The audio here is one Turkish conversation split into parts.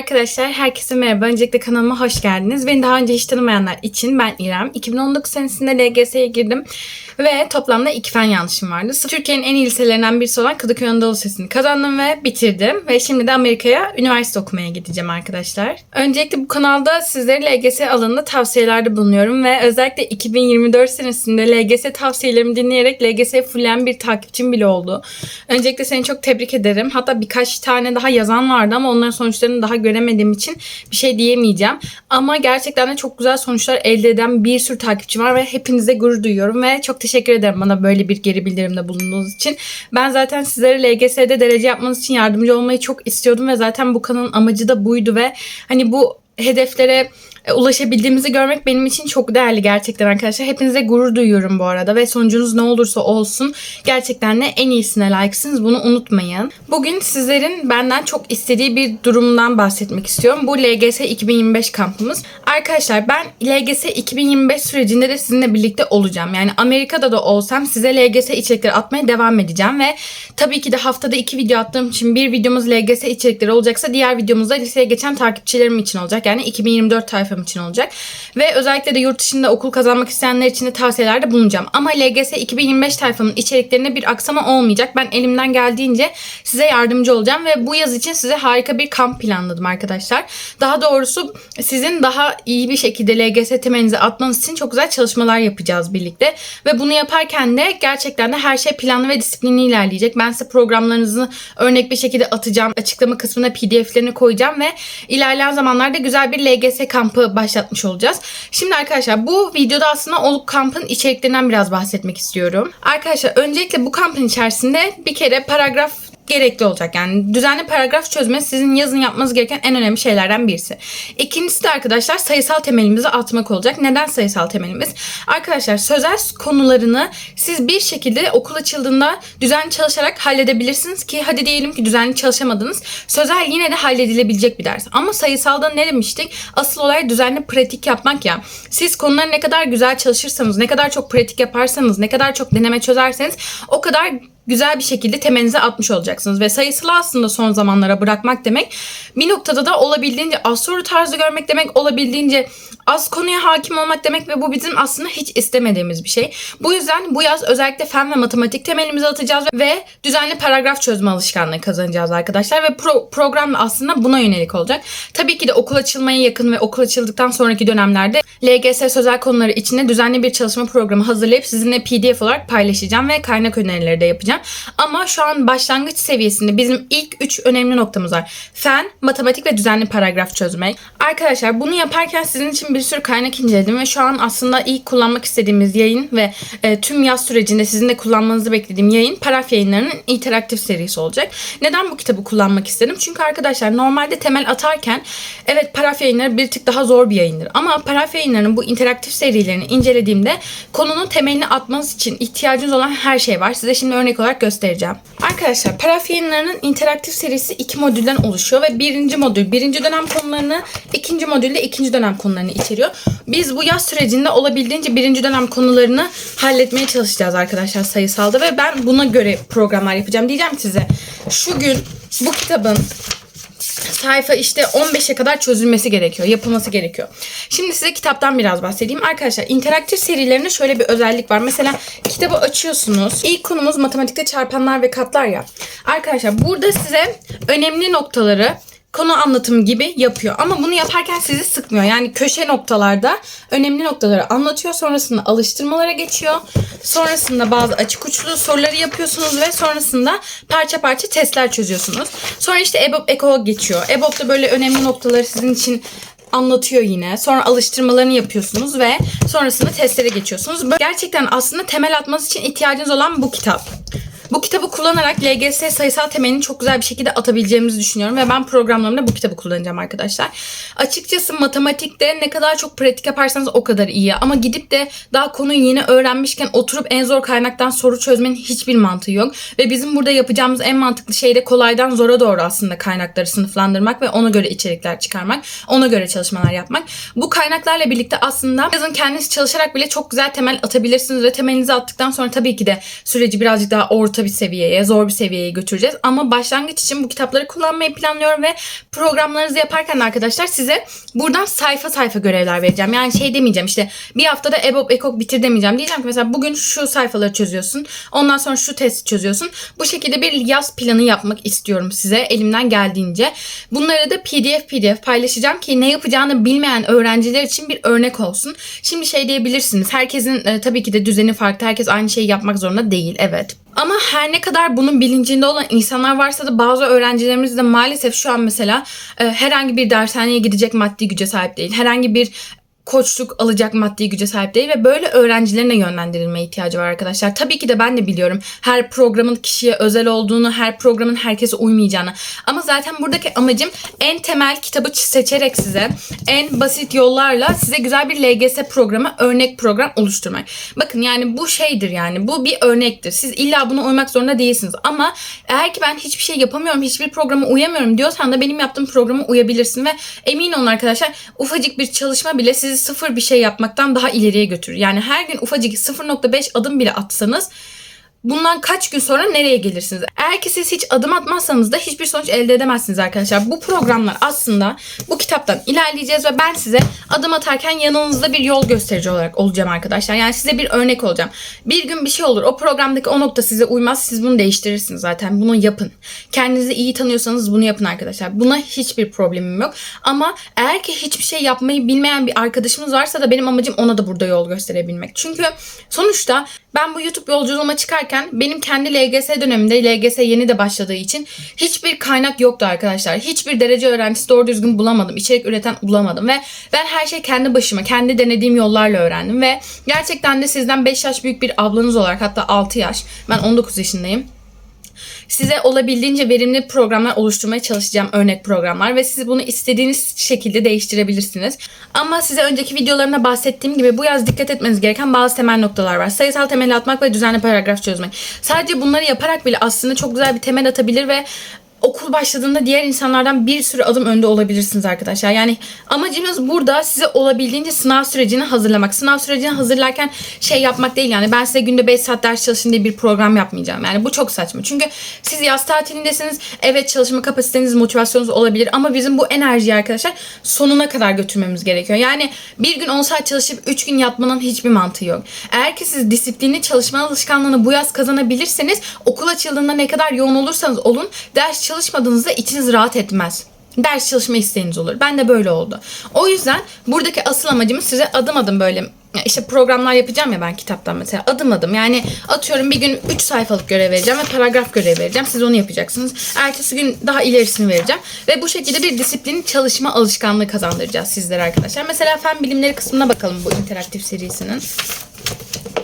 Arkadaşlar herkese merhaba. Öncelikle kanalıma hoş geldiniz. Beni daha önce hiç tanımayanlar için ben İrem. 2019 senesinde LGS'ye girdim ve toplamda iki fen yanlışım vardı. Türkiye'nin en iyi liselerinden birisi olan Kadıköy Anadolu Lisesi'ni kazandım ve bitirdim. Ve şimdi de Amerika'ya üniversite okumaya gideceğim arkadaşlar. Öncelikle bu kanalda sizlere LGS alanında tavsiyelerde bulunuyorum ve özellikle 2024 senesinde LGS tavsiyelerimi dinleyerek LGS'ye fulleyen bir takipçim bile oldu. Öncelikle seni çok tebrik ederim. Hatta birkaç tane daha yazan vardı ama onların sonuçlarını daha göremediğim için bir şey diyemeyeceğim. Ama gerçekten de çok güzel sonuçlar elde eden bir sürü takipçim var ve hepinize gurur duyuyorum ve çok teşekkür ederim bana böyle bir geri bildirimde bulunduğunuz için. Ben zaten sizlere LGS'de derece yapmanız için yardımcı olmayı çok istiyordum ve zaten bu kanalın amacı da buydu ve hani bu hedeflere e, ulaşabildiğimizi görmek benim için çok değerli gerçekten arkadaşlar. Hepinize gurur duyuyorum bu arada ve sonucunuz ne olursa olsun gerçekten de en iyisine layıksınız. Bunu unutmayın. Bugün sizlerin benden çok istediği bir durumdan bahsetmek istiyorum. Bu LGS 2025 kampımız. Arkadaşlar ben LGS 2025 sürecinde de sizinle birlikte olacağım. Yani Amerika'da da olsam size LGS içerikleri atmaya devam edeceğim ve tabii ki de haftada iki video attığım için bir videomuz LGS içerikleri olacaksa diğer videomuzda liseye geçen takipçilerim için olacak. Yani 2024 tayfam için olacak. Ve özellikle de yurt dışında okul kazanmak isteyenler için de tavsiyelerde bulunacağım. Ama LGS 2025 tayfamın içeriklerinde bir aksama olmayacak. Ben elimden geldiğince size yardımcı olacağım ve bu yaz için size harika bir kamp planladım arkadaşlar. Daha doğrusu sizin daha iyi bir şekilde LGS temelinizi atmanız için çok güzel çalışmalar yapacağız birlikte. Ve bunu yaparken de gerçekten de her şey planlı ve disiplinli ilerleyecek. Ben size programlarınızı örnek bir şekilde atacağım. Açıklama kısmına pdf'lerini koyacağım ve ilerleyen zamanlarda güzel bir LGS kampı başlatmış olacağız. Şimdi arkadaşlar bu videoda aslında o kampın içeriklerinden biraz bahsetmek istiyorum. Arkadaşlar öncelikle bu kampın içerisinde bir kere paragraf gerekli olacak. Yani düzenli paragraf çözme sizin yazın yapmanız gereken en önemli şeylerden birisi. İkincisi de arkadaşlar sayısal temelimizi atmak olacak. Neden sayısal temelimiz? Arkadaşlar sözel konularını siz bir şekilde okul açıldığında düzenli çalışarak halledebilirsiniz ki hadi diyelim ki düzenli çalışamadınız. Sözel yine de halledilebilecek bir ders. Ama sayısalda ne demiştik? Asıl olay düzenli pratik yapmak ya. Siz konuları ne kadar güzel çalışırsanız, ne kadar çok pratik yaparsanız, ne kadar çok deneme çözerseniz o kadar güzel bir şekilde temelinize atmış olacaksınız. Ve sayısılı aslında son zamanlara bırakmak demek bir noktada da olabildiğince az soru tarzı görmek demek, olabildiğince az konuya hakim olmak demek ve bu bizim aslında hiç istemediğimiz bir şey. Bu yüzden bu yaz özellikle fen ve matematik temelimizi atacağız ve düzenli paragraf çözme alışkanlığı kazanacağız arkadaşlar ve pro- program da aslında buna yönelik olacak. Tabii ki de okul açılmaya yakın ve okul açıldıktan sonraki dönemlerde LGS sözel konuları içinde düzenli bir çalışma programı hazırlayıp sizinle PDF olarak paylaşacağım ve kaynak önerileri de yapacağım. Ama şu an başlangıç seviyesinde bizim ilk 3 önemli noktamız var. Fen, matematik ve düzenli paragraf çözmek. Arkadaşlar bunu yaparken sizin için bir sürü kaynak inceledim ve şu an aslında ilk kullanmak istediğimiz yayın ve e, tüm yaz sürecinde sizin de kullanmanızı beklediğim yayın Paraf yayınlarının interaktif serisi olacak. Neden bu kitabı kullanmak istedim? Çünkü arkadaşlar normalde temel atarken evet Paraf yayınları bir tık daha zor bir yayındır. Ama Paraf yayınlarının bu interaktif serilerini incelediğimde konunun temelini atmanız için ihtiyacınız olan her şey var. Size şimdi örnek olarak göstereceğim. Arkadaşlar Paraf yayınlarının interaktif serisi iki modülden oluşuyor ve birinci modül birinci dönem konularını, ikinci modülde ikinci dönem konularını içeriyor. Biz bu yaz sürecinde olabildiğince birinci dönem konularını halletmeye çalışacağız arkadaşlar sayısalda ve ben buna göre programlar yapacağım. Diyeceğim size şu gün bu kitabın sayfa işte 15'e kadar çözülmesi gerekiyor, yapılması gerekiyor. Şimdi size kitaptan biraz bahsedeyim. Arkadaşlar interaktif serilerinde şöyle bir özellik var. Mesela kitabı açıyorsunuz. İlk konumuz matematikte çarpanlar ve katlar ya. Arkadaşlar burada size önemli noktaları konu anlatımı gibi yapıyor. Ama bunu yaparken sizi sıkmıyor. Yani köşe noktalarda önemli noktaları anlatıyor. Sonrasında alıştırmalara geçiyor. Sonrasında bazı açık uçlu soruları yapıyorsunuz ve sonrasında parça parça testler çözüyorsunuz. Sonra işte EBOB Eko geçiyor. EBOB'da böyle önemli noktaları sizin için anlatıyor yine. Sonra alıştırmalarını yapıyorsunuz ve sonrasında testlere geçiyorsunuz. Böyle gerçekten aslında temel atmanız için ihtiyacınız olan bu kitap. Bu kitabı kullanarak LGS sayısal temelini çok güzel bir şekilde atabileceğimizi düşünüyorum ve ben programlarımda bu kitabı kullanacağım arkadaşlar. Açıkçası matematikte ne kadar çok pratik yaparsanız o kadar iyi ama gidip de daha konuyu yeni öğrenmişken oturup en zor kaynaktan soru çözmenin hiçbir mantığı yok. Ve bizim burada yapacağımız en mantıklı şey de kolaydan zora doğru aslında kaynakları sınıflandırmak ve ona göre içerikler çıkarmak, ona göre çalışmalar yapmak. Bu kaynaklarla birlikte aslında yazın kendiniz çalışarak bile çok güzel temel atabilirsiniz ve temelinizi attıktan sonra tabii ki de süreci birazcık daha orta orta bir seviyeye, zor bir seviyeye götüreceğiz. Ama başlangıç için bu kitapları kullanmayı planlıyorum ve programlarınızı yaparken arkadaşlar size buradan sayfa sayfa görevler vereceğim. Yani şey demeyeceğim işte bir haftada EBOB, EKOK bitir demeyeceğim. Diyeceğim ki mesela bugün şu sayfaları çözüyorsun. Ondan sonra şu testi çözüyorsun. Bu şekilde bir yaz planı yapmak istiyorum size elimden geldiğince. Bunları da PDF PDF paylaşacağım ki ne yapacağını bilmeyen öğrenciler için bir örnek olsun. Şimdi şey diyebilirsiniz. Herkesin e, tabii ki de düzeni farklı. Herkes aynı şeyi yapmak zorunda değil. Evet. Ama her ne kadar bunun bilincinde olan insanlar varsa da bazı öğrencilerimiz de maalesef şu an mesela e, herhangi bir dershaneye gidecek maddi güce sahip değil. Herhangi bir koçluk alacak maddi güce sahip değil ve böyle öğrencilerine yönlendirilmeye ihtiyacı var arkadaşlar. Tabii ki de ben de biliyorum her programın kişiye özel olduğunu, her programın herkese uymayacağını. Ama zaten buradaki amacım en temel kitabı seçerek size en basit yollarla size güzel bir LGS programı, örnek program oluşturmak. Bakın yani bu şeydir yani bu bir örnektir. Siz illa buna uymak zorunda değilsiniz. Ama eğer ki ben hiçbir şey yapamıyorum, hiçbir programa uyamıyorum diyorsan da benim yaptığım programa uyabilirsin ve emin olun arkadaşlar ufacık bir çalışma bile sizi sıfır bir şey yapmaktan daha ileriye götürür. Yani her gün ufacık 0.5 adım bile atsanız bundan kaç gün sonra nereye gelirsiniz? Eğer ki siz hiç adım atmazsanız da hiçbir sonuç elde edemezsiniz arkadaşlar. Bu programlar aslında bu kitaptan ilerleyeceğiz ve ben size adım atarken yanınızda bir yol gösterici olarak olacağım arkadaşlar. Yani size bir örnek olacağım. Bir gün bir şey olur. O programdaki o nokta size uymaz. Siz bunu değiştirirsiniz zaten. Bunu yapın. Kendinizi iyi tanıyorsanız bunu yapın arkadaşlar. Buna hiçbir problemim yok. Ama eğer ki hiçbir şey yapmayı bilmeyen bir arkadaşımız varsa da benim amacım ona da burada yol gösterebilmek. Çünkü sonuçta ben bu YouTube yolculuğuma çıkarken benim kendi LGS dönemimde LGS yeni de başladığı için hiçbir kaynak yoktu arkadaşlar. Hiçbir derece öğrencisi doğru düzgün bulamadım. İçerik üreten bulamadım ve ben her şey kendi başıma, kendi denediğim yollarla öğrendim ve gerçekten de sizden 5 yaş büyük bir ablanız olarak hatta 6 yaş. Ben 19 yaşındayım size olabildiğince verimli programlar oluşturmaya çalışacağım örnek programlar ve siz bunu istediğiniz şekilde değiştirebilirsiniz. Ama size önceki videolarımda bahsettiğim gibi bu yaz dikkat etmeniz gereken bazı temel noktalar var. Sayısal temel atmak ve düzenli paragraf çözmek. Sadece bunları yaparak bile aslında çok güzel bir temel atabilir ve okul başladığında diğer insanlardan bir sürü adım önde olabilirsiniz arkadaşlar. Yani amacımız burada size olabildiğince sınav sürecini hazırlamak. Sınav sürecini hazırlarken şey yapmak değil yani ben size günde 5 saat ders çalışın diye bir program yapmayacağım. Yani bu çok saçma. Çünkü siz yaz tatilindesiniz. Evet çalışma kapasiteniz, motivasyonunuz olabilir ama bizim bu enerjiyi arkadaşlar sonuna kadar götürmemiz gerekiyor. Yani bir gün 10 saat çalışıp 3 gün yatmanın hiçbir mantığı yok. Eğer ki siz disiplinli çalışma alışkanlığını bu yaz kazanabilirseniz okul açıldığında ne kadar yoğun olursanız olun ders çalışmadığınızda içiniz rahat etmez. Ders çalışma isteğiniz olur. Ben de böyle oldu. O yüzden buradaki asıl amacımız size adım adım böyle işte programlar yapacağım ya ben kitaptan mesela adım adım yani atıyorum bir gün 3 sayfalık görev vereceğim ve paragraf görev vereceğim. Siz onu yapacaksınız. Ertesi gün daha ilerisini vereceğim. Ve bu şekilde bir disiplin çalışma alışkanlığı kazandıracağız sizlere arkadaşlar. Mesela fen bilimleri kısmına bakalım bu interaktif serisinin.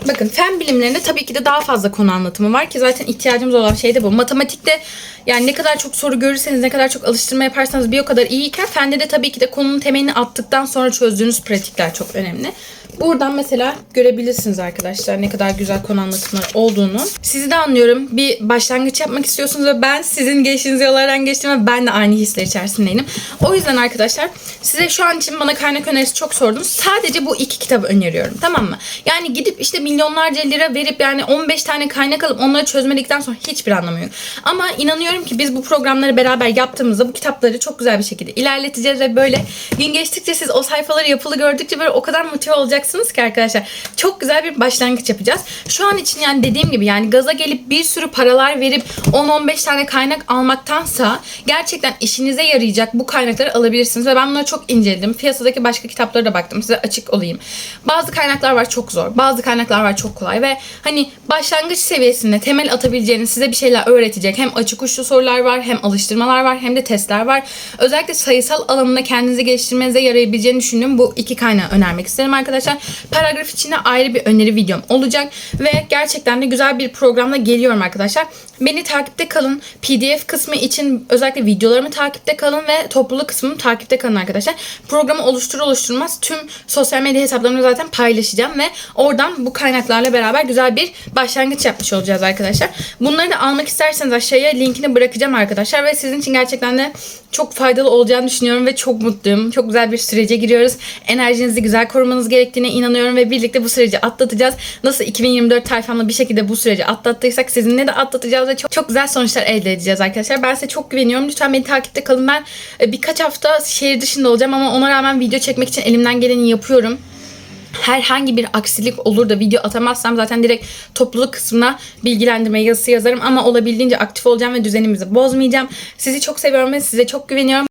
Bakın fen bilimlerinde tabii ki de daha fazla konu anlatımı var ki zaten ihtiyacımız olan şey de bu. Matematikte yani ne kadar çok soru görürseniz ne kadar çok alıştırma yaparsanız bir o kadar iyiyken fende de tabii ki de konunun temelini attıktan sonra çözdüğünüz pratikler çok önemli. Buradan mesela görebilirsiniz arkadaşlar ne kadar güzel konu anlatımları olduğunu. Sizi de anlıyorum. Bir başlangıç yapmak istiyorsunuz ve ben sizin geçtiğiniz yollardan geçtim ve ben de aynı hisler içerisindeyim. O yüzden arkadaşlar size şu an için bana kaynak önerisi çok sordunuz. Sadece bu iki kitabı öneriyorum. Tamam mı? Yani gidip işte milyonlarca lira verip yani 15 tane kaynak alıp onları çözmedikten sonra hiçbir anlamı yok. Ama inanıyorum ki biz bu programları beraber yaptığımızda bu kitapları çok güzel bir şekilde ilerleteceğiz ve böyle gün geçtikçe siz o sayfaları yapılı gördükçe böyle o kadar motive olacaksınız ki arkadaşlar. Çok güzel bir başlangıç yapacağız. Şu an için yani dediğim gibi yani gaza gelip bir sürü paralar verip 10-15 tane kaynak almaktansa gerçekten işinize yarayacak bu kaynakları alabilirsiniz ve ben bunları çok inceledim. Piyasadaki başka kitaplara da baktım. Size açık olayım. Bazı kaynaklar var çok zor. Bazı kaynaklar var çok kolay ve hani başlangıç seviyesinde temel atabileceğiniz size bir şeyler öğretecek. Hem açık uçlu sorular var, hem alıştırmalar var, hem de testler var. Özellikle sayısal alanında kendinizi geliştirmenize yarayabileceğini düşündüğüm bu iki kaynağı önermek isterim arkadaşlar. Paragraf içinde ayrı bir öneri videom olacak ve gerçekten de güzel bir programla geliyorum arkadaşlar. Beni takipte kalın. PDF kısmı için özellikle videolarımı takipte kalın ve topluluk kısmını takipte kalın arkadaşlar. Programı oluşturur oluşturmaz tüm sosyal medya hesaplarımı zaten paylaşacağım ve oradan bu kaynaklarla beraber güzel bir başlangıç yapmış olacağız arkadaşlar. Bunları da almak isterseniz aşağıya linkini bırakacağım arkadaşlar ve sizin için gerçekten de çok faydalı olacağını düşünüyorum ve çok mutluyum. Çok güzel bir sürece giriyoruz. Enerjinizi güzel korumanız gerektiğini olabileceğine inanıyorum ve birlikte bu süreci atlatacağız. Nasıl 2024 tayfamla bir şekilde bu süreci atlattıysak sizinle de atlatacağız ve çok, çok güzel sonuçlar elde edeceğiz arkadaşlar. Ben size çok güveniyorum. Lütfen beni takipte kalın. Ben e, birkaç hafta şehir dışında olacağım ama ona rağmen video çekmek için elimden geleni yapıyorum herhangi bir aksilik olur da video atamazsam zaten direkt topluluk kısmına bilgilendirme yazısı yazarım ama olabildiğince aktif olacağım ve düzenimizi bozmayacağım. Sizi çok seviyorum ve size çok güveniyorum.